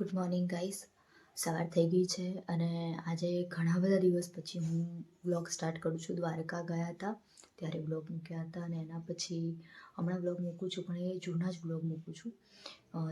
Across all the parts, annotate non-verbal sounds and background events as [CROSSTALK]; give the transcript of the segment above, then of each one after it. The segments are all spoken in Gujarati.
ગુડ મોર્નિંગ ગાઈસ સવાર થઈ ગઈ છે અને આજે ઘણા બધા દિવસ પછી હું વ્લોગ સ્ટાર્ટ કરું છું. દ્વારકા ગયા હતા, ત્યારે વ્લોગ મૂક્યા હતા અને એના પછી હમણાં વ્લોગ મૂકું છું, પણ એ જૂના જ વ્લોગ મૂકું છું.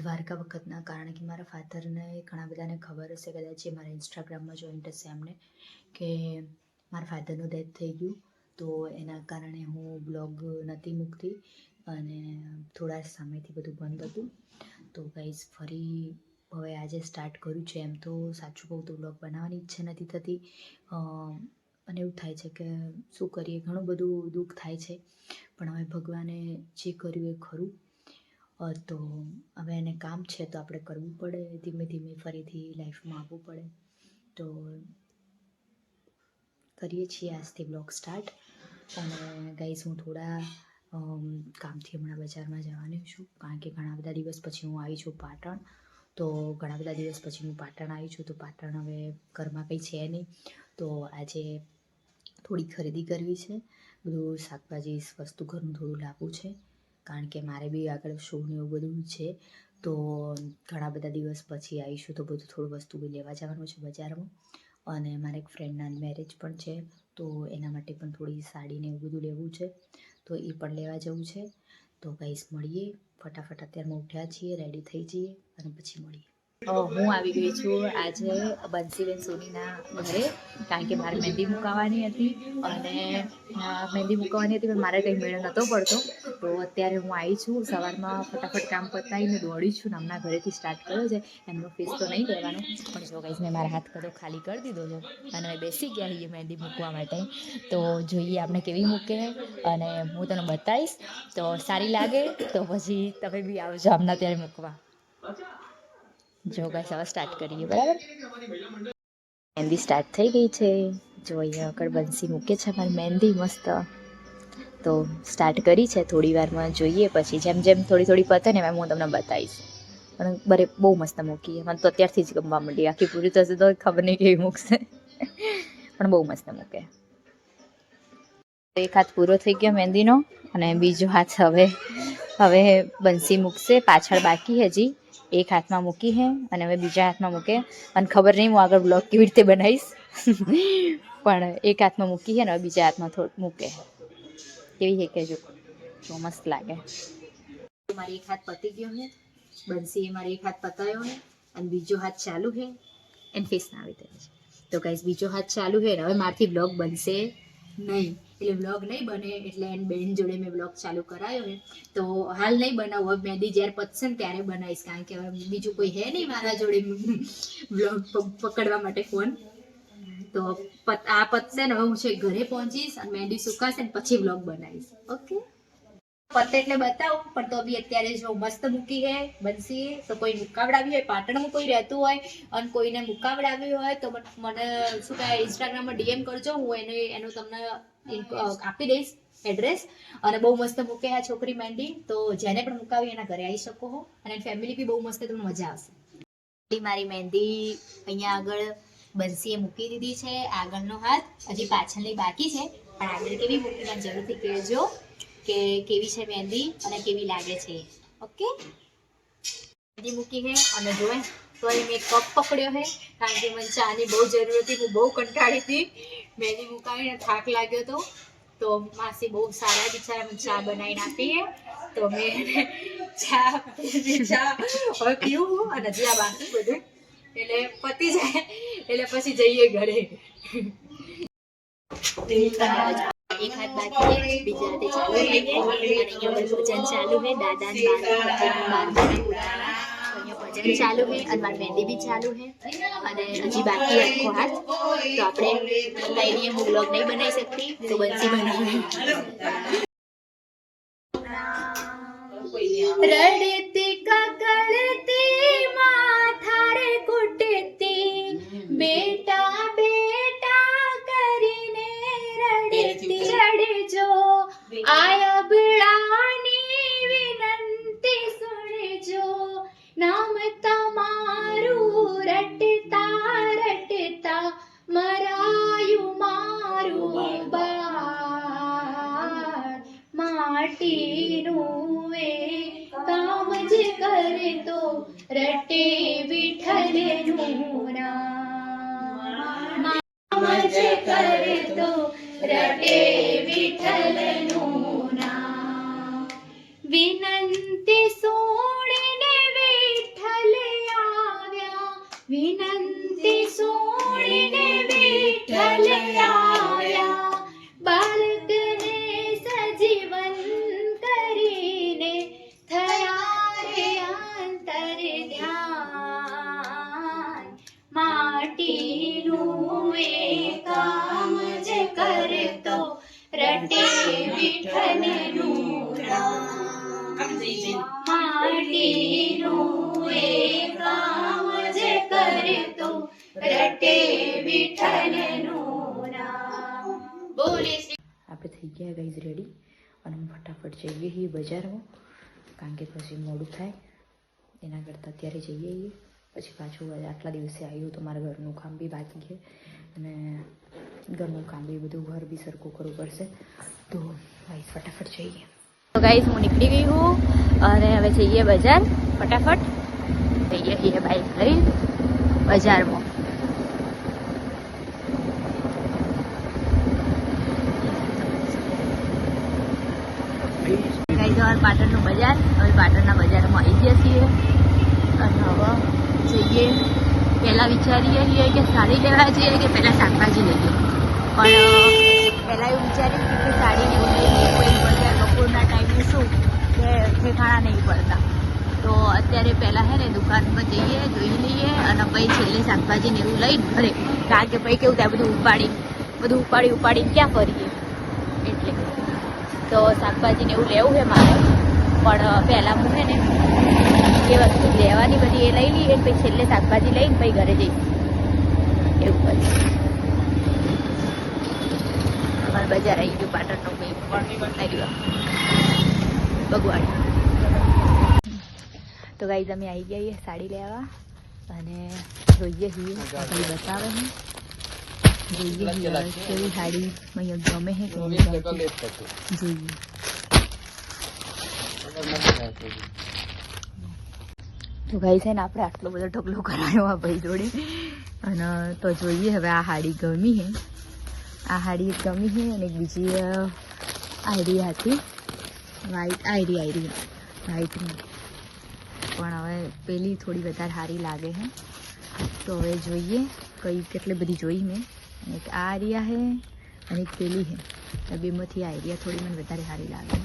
દ્વારકા વખતના, કારણ કે મારા ફાધરને ઘણા બધાને ખબર હશે કદાચ એ મારા ઇન્સ્ટાગ્રામમાં જોઈન્ટ હશે એમને, કે મારા ફાધરનું ડેથ થઈ ગયું. તો એના કારણે હું બ્લોગ નહોતી મૂકતી અને થોડા સમયથી બધું બંધ હતું. તો ગાઈઝ ફરી હવે આજે સ્ટાર્ટ કર્યું છે એમ તો સાચું કહું તો બ્લોગ બનાવવાની ઈચ્છા નથી થતી. અને એવું થાય છે કે શું કરીએ? ઘણું બધું દુઃખ થાય છે. પણ હવે ભગવાને જે કર્યું એ ખરું. તો હવે એને કામ છે તો આપણે કરવું પડે. ધીમે ધીમે ફરીથી લાઈફમાં આવવું પડે. તો કરીએ છીએ આજથી બ્લોગ સ્ટાર્ટ અને ગાઈઝ હું થોડા કામથી હમણાં બજારમાં જવાની છું. કારણ કે ઘણા બધા દિવસ પછી હું આવી છું પાટણ. તો ઘણા બધા દિવસ પછી હું પાટણ આવી છું, તો પાટણ હવે ઘરમાં કંઈ છે નહીં. તો આજે થોડી ખરીદી કરવી છે. બધું શાકભાજી વસ્તુ ઘરનું થોડું લાવવું છે. કારણ કે મારે બી આગળ શો ને એવું બધું છે. તો ઘણા બધા દિવસ પછી આવીશું તો બધું થોડું વસ્તુ બી લેવા જવાનું છે બજારમાં. અને મારા એક ફ્રેન્ડના મેરેજ પણ છે. તો એના માટે પણ થોડી સાડીને એવું બધું લેવું છે. તો એ પણ લેવા જવું છે. તો ગાઈસ મળીએ. ફટાફટ અત્યારમાં ઉઠ્યા છીએ રેડી થઈ જઈએ અને પછી મળીએ. હું આવી ગઈ છું આજે બંસીબેન સોનીના ઘરે, કારણ કે મારે મહેંદી મુકાવાની હતી અને મહેંદી મુકાવાની હતી, પણ મારે કંઈ મેળ નહોતો પડતો. તો અત્યારે હું આવી છું, સવારમાં ફટાફટ કામ પતાવીને દોડી છું ને હમણાં ઘરેથી સ્ટાર્ટ કર્યો છે. એમનો ફીસ તો નહીં લેવાનો પણ જો કહીશ મેં મારા હાથ કદો ખાલી કરી દીધો છે અને બેસી ગયા છીએ મહેંદી મૂકવા માટે. તો જોઈએ આપણે કેવી મૂકે અને હું તને બતાવીશ. તો સારી લાગે, તો પછી તમે બી આવજો હમણાં ત્યારે મૂકવા. જો ગાઈસ હવે સ્ટાર્ટ કરીએ બરાબર? મહેંદી સ્ટાર્ટ થઈ ગઈ છે. જો અહીંયા આગળ બંસી મૂકે છે મારી મહેંદી મસ્ત. તો સ્ટાર્ટ કરી છે થોડી વારમાં, જોઈએ પછી. જેમ જેમ થોડી થોડી પતે ને એમ હું તમને બતાવીશ. પણ બરે બહુ મસ્ત મૂકી. મને તો અત્યારથી જ ગમવા માંડી. આખી પૂરી થશે તો ખબર નહીં કેવી મૂકશે. પણ બહુ મસ્ત મૂકે. એક હાથ પૂરો થઈ ગયો મહેંદીનો અને બીજો હાથ હવે હવે બંસી મૂકશે, પાછળ બાકી હજી એક હાથમાં મૂકી હે અને હવે બીજા હાથમાં મૂકે. અને ખબર નહીં, હું આગળ બ્લોગ કેવી રીતે બનાવીશ. [LAUGHS] પણ એક હાથમાં મૂકી હે ને હવે બીજા હાથમાં થોડું મૂકે. કેવી હે કે જો મસ્ત લાગે. મારી એક હાથ પતી ગયો હે. બંસી એ મારી એક હાથ પતાયો હે અને બીજો હાથ ચાલુ હે. એન ફેસ ના આવી છે તો ગાઈસ બીજો હાથ ચાલુ હે હવે મારથી બ્લોગ બનશે નહીં. એટલે વ્લોગ નહીં બને, એટલે એન બેન જોડે મેં વ્લોગ ચાલુ કરાયો હે તો હાલ નહીં બનાવું. હવે મહેંદી જ્યારે પતશે ને ત્યારે બનાવીશ, કારણ કે હવે બીજું કોઈ હે નહીં મારા જોડે વ્લોગ પકડવા માટે ફોન તો આ પતશે ને હવે હું છે ઘરે પહોંચીશ અને મહેંદી સુકાશે ને પછી વ્લોગ બનાવીશ. ઓકે પતે એટલે બતાવું, પણ તો બી અત્યારે જો મસ્ત મૂકી હે, બનશી. તો કોઈ મુકાવડાવી હોય, પાટણમાં કોઈ રહેતું હોય અને કોઈને મુકાવડાવી હોય તો મન- શું કહે ઇન્સ્ટાગ્રામમાં ડીએમ કરજો, હું એને, એનું તમને આપી દઈશ એડ્રેસ અને બહુ મસ્ત મૂકે આ છોકરી મહેંદી તો જેને પણ મુકાવી એના ઘરે આવી શકો હો. અને ફેમિલી બી બહુ મસ્ત તમને મજા આવશે. મારી મહેંદી અહીંયા આગળ બંસીએ મૂકી દીધી છે. આગળનો હાથ હજી પાછળની બાકી છે. પણ આગળ કેવી મૂકી મને જરૂરથી કહેજો કે કેવી છે મહેંદી અને કેવી લાગે છે. ઓકે? મહેંદી મૂકી છે અને જોવે તો મેં કપ પકડ્યો છે કારણ કે મને ચાની બહુ જરૂર હતી, હું બહુ કંટાળી હતી. મહેંદી મુકાવીને થાક લાગ્યો હતો તો માસી બહુ સારા બિચારા મને ચા બનાવીને આપી છે તો મેં એને ચા ચા હવે પીવું અને હજી આ બાકી બધું એટલે પતી જાય એટલે પછી જઈએ ઘરે એક હાથ બાકી છે બીજા હાથે ચાલુ થઈ ગઈ અને અહીંયા બધું ભજન ચાલુ છે દાદા ને બાર અહીંયા ભજન ચાલુ છે અને મારી મહેંદી બી ચાલુ છે અને હજી બાકી આખો હાથ તો આપણે કઈ નહીં હું બ્લોગ નહીં બનાવી શકતી, તો બંસી બનાવે રટે વિઠલેનું નામ કરે તો રટે આપણે થઈ ગયા ગાઈઝ રેડી અને ફટાફટ જઈએ છીએ બજારમાં. કારણ કે પછી મોડું થાય. એના કરતાં અત્યારે જઈએ પછી પાછું આટલા દિવસે આવ્યું તો મારા ઘરનું કામ બી બાકી છે. અને ઘરનું કામ બી બધું ઘર બી સરખું કરવું પડશે. તો ભાઈ ફટાફટ જઈએ. તો ગાઈસ હું નીકળી ગઈ હું અને હવે જઈએ બજાર, ફટાફટ. જઈએ છીએ બાઈક લઈ બજારમાં. પાટણનું બજાર, હવે પાટણના બજારમાં આવી ગયા છીએ. અને હવે જઈએ. પહેલાં વિચારીએ છીએ કે સાડી લેવા જઈએ કે પહેલાં શાકભાજી લઈએ. પણ પહેલાં એવું વિચાર્યું કે સાડી કોઈ બજાર બપોરના ટાઈમે શું? કે ઠેકાણા નહીં પડતા. તો અત્યારે પહેલાં હે ને દુકાનમાં જઈએ જોઈ લઈએ અને પછી છેલ્લે શાકભાજી ને એવું લઈને ઘરે. કારણ કે પછી કેવું થાય બધું ઉપાડી બધું ઉપાડી ઉપાડીને ક્યાં ફરીએ? એટલે. તો શાકભાજી ને એવું લેવું છે મારે. પણ પહેલાં હું છે ને એ વસ્તુ લેવાની બધી એ લઈ લઈએ પછી છેલ્લે શાકભાજી લઈને પછી ઘરે જઈશ. એવું કરીશ બજાર આવી ગયું પાટણનું મેં પણ ભગવાન. તો ગાઈ અમે આવી ગયા સાડી લેવા. અને જોઈએ છીએ ભાઈ બતાવે છે જોઈએ કેવી સાડી મને ગમે છે. જોઈએ. તો ગાઈ છે ને આપણે આટલો બધો ઢગલો કરાયો આ ભાઈ જોડે. અને તો જોઈએ હવે આ સાડી ગમી છે. આ હાડી ગમી છે અને એક બીજી આઈડી હતી. White ID ID. વ્હાઈટની પણ હવે પેલી થોડી વધારે સારી લાગે છે. તો હવે જોઈએ કઈ કેટલી બધી જોઈ મેં. એક આ આરિયા છે અને એક પેલી છે. બેમાંથી આઈડિયા થોડી મને વધારે સારી લાગે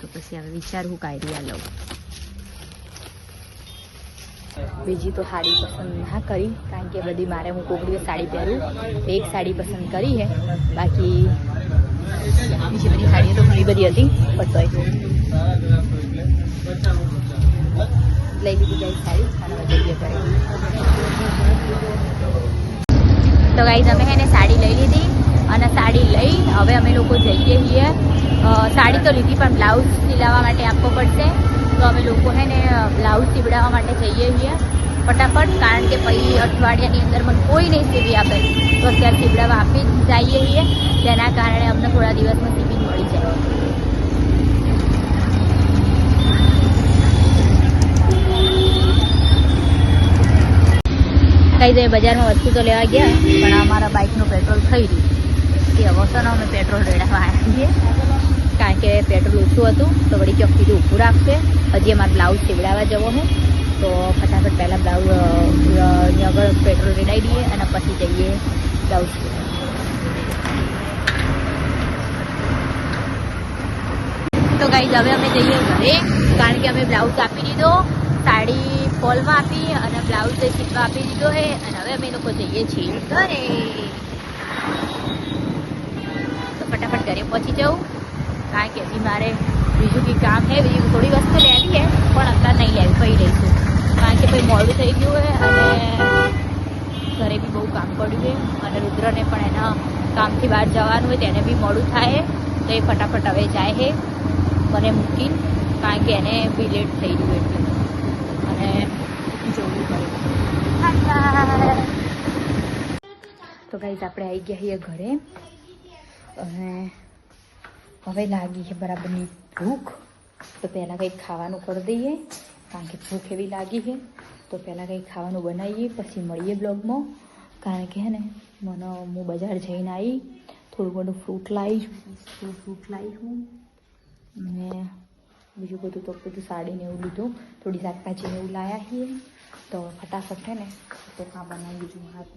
તો પછી હવે વિચારું કે આઈડિયા લઉં. બીજી તો સાડી પસંદ ના કરી, કારણ કે બધી મારે હું કોક દિવસ સાડી પહેરું, એક સાડી પસંદ કરી છે. બાકી બીજી બધી સાડીઓ તો ઘણી બધી હતી, પણ તોય. લઈ લીધી ગઈ સાડી તો ગાઈઝ અમે એને સાડી લઈ લીધી, અને સાડી લઈ હવે અમે લોકો જઈએ છીએ. સાડી તો લીધી, પણ બ્લાઉઝ સિલાવવા માટે આપવો પડશે. તો અમે લોકો હે બ્લાઉઝ સીવડાવવા માટે જઈએ છીએ. ફટાફટ, કારણ કે પછી અઠવાડિયાની અંદર મને કોઈ નહીં સીવી આપે. તો અત્યારે સીવડાવવા આપી જઈએ છીએ. તેના કારણે અમને થોડા દિવસમાં સીવી મળી જાય. કઈ દે બજારમાં વસ્તુ તો લેવા ગયા, પણ અમારા બાઇકનું પેટ્રોલ થઈ રહ્યું કે અવસર અમે પેટ્રોલ રેડાવા આવ્યા છીએ કારણ કે પેટ્રોલ ઓછું હતું, તો વળી ચોક કીધું ઊભું રાખશે. હજી અમારે બ્લાઉઝ સીવડાવવા જવો હું તો ફટાફટ પહેલાં બ્લાઉઝ આગળ પેટ્રોલ રેડાઈ દઈએ અને પછી જઈએ બ્લાઉઝ તો ગાઈઝ હવે અમે જઈએ ઘરે, કારણ કે અમે બ્લાઉઝ આપી દીધો, સાડી ફોલમાં આપી અને બ્લાઉઝ સીટમાં આપી દીધો છે. અને હવે અમે લોકો જઈએ છીએ ઘરે. તો ફટાફટ ઘરે પહોંચી જાઉં. કારણ કે હજી મારે બીજું કંઈ કામ છે, બીજું થોડી વસ્તુ લેવી છે, પણ અત્યારે નહીં લેવી પડી રહીશું કારણ કે ભાઈ મોડું થઈ ગયું છે અને ઘરે બી બહુ કામ પડ્યું છે. અને રુદ્રને પણ એના કામથી બહાર જવાનું હોય, તેને બી મોડું થાય. તો એ ફટાફટ હવે જાય છે, મને મૂકીને, કારણ કે એને બી લેટ થઈ ગયું એટલે. અને જોવું પડે. તો ગાઈઝ આપણે આવી ગયા છીએ ઘરે. અને હવે લાગી છે બરાબરની ભૂખ. તો પહેલાં કંઈક ખાવાનું કરી દઈએ કારણ કે ભૂખ એવી લાગી છે. તો પહેલાં કંઈક ખાવાનું બનાવીએ પછી મળીએ બ્લોગમાં. કારણ કે હે ને મને હું બજાર જઈને આવી થોડું ઘણું ફ્રૂટ લાવી થોડું ફ્રૂટ લાવી છું અને બીજું બધું તો બધું સાડીને એવું લીધું. થોડી શાકભાજીને એવું લાવ્યા છીએ. તો ફટાફટ છે ને તો કાં બનાવી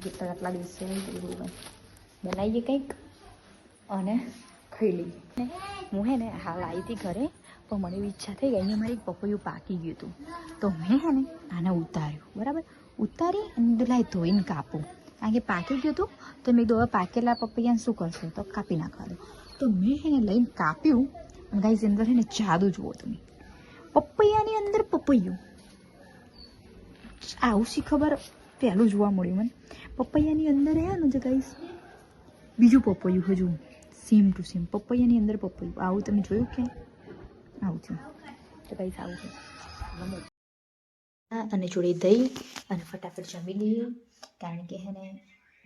જેટલા આટલા દિવસે બનાવીએ કંઈક? અને ખાઈ લઈએ હું હે ને હાલ આવી હતી ઘરે, પણ મને એવી ઈચ્છા થઈ ગઈ, અહીંયા મારી પપૈયું પાકી ગયું હતું. તો મેં હે ને આને ઉતાર્યું, બરાબર? ઉતારી અને કીધું ધોઈને કાપું. કારણ કે પાકી ગયું હતું, તો મેં દોવા પાકેલા પપૈયાને શું કરશે? તો કાપી નાખવાનું તો મેં એને લઈને કાપ્યું, અને ગાઈઝ, અંદર એને જાદુ જુઓ તમે. પપૈયાની અંદર પપૈયું. આવું શી ખબર પહેલું જોવા મળ્યું મને. પપૈયાની અંદર હે ને જે ગાઈઝ, બીજું પપૈયું હજુ. સેમ ટુ સેમ પપૈયાની અંદર પપૈયું આવું તમે જોયું કે આવું થયું તો કંઈ આવું છે. અને જોડે દહીં અને ફટાફટ જમી લઈએ. કારણ કે હે ને,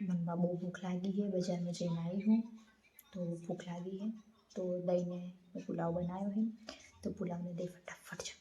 મનમાં બહુ ભૂખ લાગી છે. બજારમાં જઈને આવી હું. તો ભૂખ લાગી છે. તો દહીંને પુલાવ બનાવ્યો છે. તો પુલાવને દહીં ફટાફટ જમી